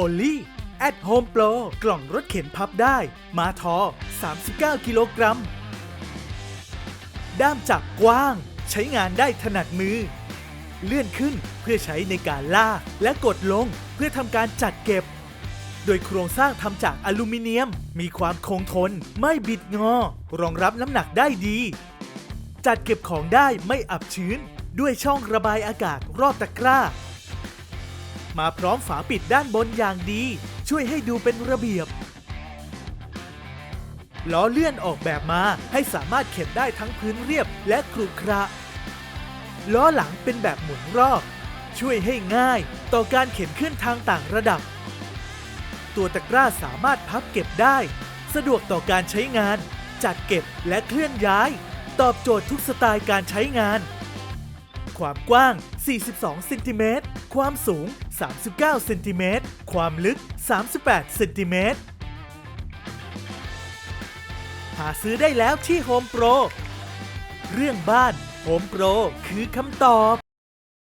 Only at Home Pro กล่องรถเข็นพับได้ มาทอ 39 กิโลกรัม ด้ามจับกว้าง ใช้งานได้ถนัดมือ เลื่อนขึ้นเพื่อใช้ในการลากและกดลงเพื่อทำการจัดเก็บ โดยโครงสร้างทำจากอลูมิเนียม มีความคงทน ไม่บิดงอ รองรับน้ำหนักได้ดี จัดเก็บของได้ไม่อับชื้น ด้วยช่องระบายอากาศรอบตะกร้า มาพร้อมฝาปิดด้านบนอย่างดี ช่วยให้ดูเป็นระเบียบ ล้อเลื่อนออกแบบมาให้สามารถเข็นได้ทั้งพื้นเรียบและกรุขระ ล้อหลังเป็นแบบหมุนรอบ ช่วยให้ง่ายต่อการเข็นขึ้นทางต่างระดับ ตัวตะกร้าสามารถพับเก็บได้ สะดวกต่อการใช้งาน จัดเก็บและเคลื่อนย้าย ตอบโจทย์ทุกสไตล์การใช้งาน ความกว้าง 42 เซนติเมตร ความสูง 39 เซนติเมตร ความลึก 38 เซนติเมตร หาซื้อได้แล้วที่โฮมโปร เรื่องบ้านโฮมโปรคือคำตอบ